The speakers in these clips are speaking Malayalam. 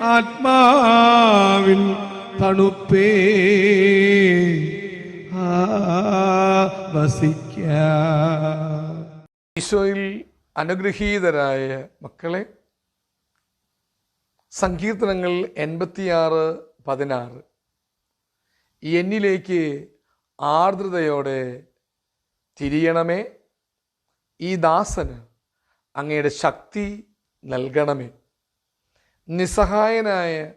ആത്മാവിൻ തണുപ്പേ. വസിക്ക. ഈശോയിൽ അനുഗ്രഹീതരായ മക്കളെ സങ്കീർത്തനങ്ങൾ എൺപത്തിയാറ് പതിനാറ്. എന്നിലേക്ക് ആർദ്രതയോടെ തിരിയണമേ. ഈ ദാസന് അങ്ങയുടെ ശക്തി നൽകണമേ. നിസ്സഹായനായ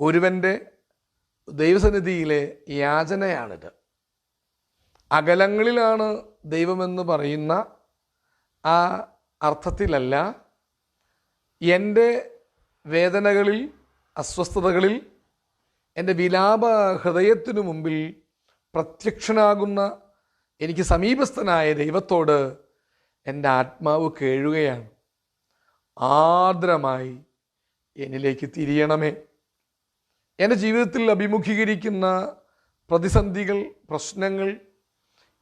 ഒരുവന്റെ ദൈവസന്നിധിയിലെ യാചനയാണിത്. അകലങ്ങളിലാണ് ദൈവമെന്ന് പറയുന്ന ആ അർത്ഥത്തിലല്ല എന്റെ വേദനകളിൽ അസ്വസ്ഥതകളിൽ എന്റെ വിലാപ ഹൃദയത്തിനു മുമ്പിൽ പ്രത്യക്ഷനാകുന്ന എനിക്ക് സമീപസ്ഥനായ ദൈവത്തോട് എന്റെ ആത്മാവ് കേഴുകയാണ്. ആർദ്രമായി എന്നിലേക്ക് തിരിയണമേ. എന്റെ ജീവിതത്തിൽ അഭിമുഖീകരിക്കുന്ന പ്രതിസന്ധികൾ പ്രശ്നങ്ങൾ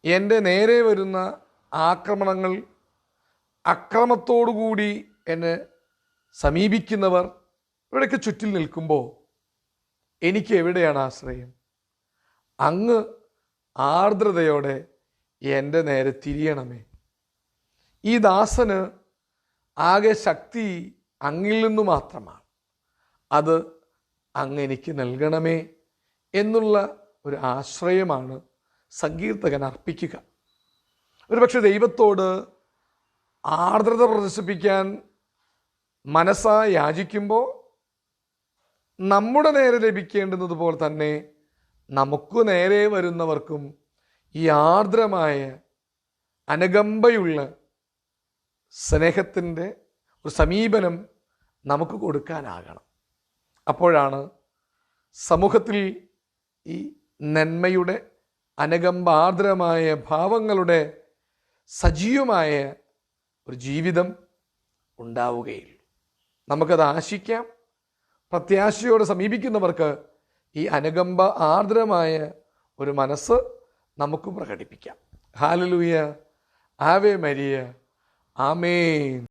എന്റെ നേരെ വരുന്ന ആക്രമണങ്ങൾ അക്രമത്തോടുകൂടി എന്നെ സമീപിക്കുന്നവർ ഇവിടെയൊക്കെ ചുറ്റിൽ നിൽക്കുമ്പോൾ എനിക്ക് എവിടെയാണ് ആശ്രയം? അങ്ങ് ആർദ്രതയോടെ എന്റെ നേരെ തിരിയണമേ. ഈ ദാസന് ആകെ ശക്തി അങ്ങിൽ നിന്നു മാത്രമാണ്. അത് അങ്ങ് എനിക്ക് നൽകണമേ എന്നുള്ള ഒരു ആശ്രയമാണ് സങ്കീർത്തകൻ അർപ്പിക്കുക. ഒരുപക്ഷെ ദൈവത്തോട് ആർദ്രത പ്രദർശിപ്പിക്കാൻ മനസ്സാ യാചിക്കുമ്പോൾ നമ്മുടെ നേരെ ലഭിക്കേണ്ടുന്നത് തന്നെ നമുക്ക് നേരെ വരുന്നവർക്കും ഈ ആർദ്രമായ അനുകമ്പയുള്ള സ്നേഹത്തിന്റെ ഒരു സമീപനം നമുക്ക് കൊടുക്കാനാകണം. അപ്പോഴാണ് സമൂഹത്തിൽ ഈ നന്മയുടെ അനകമ്പാർദ്രമായ ഭാവങ്ങളുടെ സജീവമായ ഒരു ജീവിതം ഉണ്ടാവുകയുള്ളൂ നമുക്കത് ആശിക്കാം. പ്രത്യാശയോട് സമീപിക്കുന്നവർക്ക് ഈ അനുകമ്പ ആർദ്രമായ ഒരു മനസ്സ് നമുക്ക് പ്രകടിപ്പിക്കാം. ഹാലലൂയ. Ave Maria. ആമേൻ.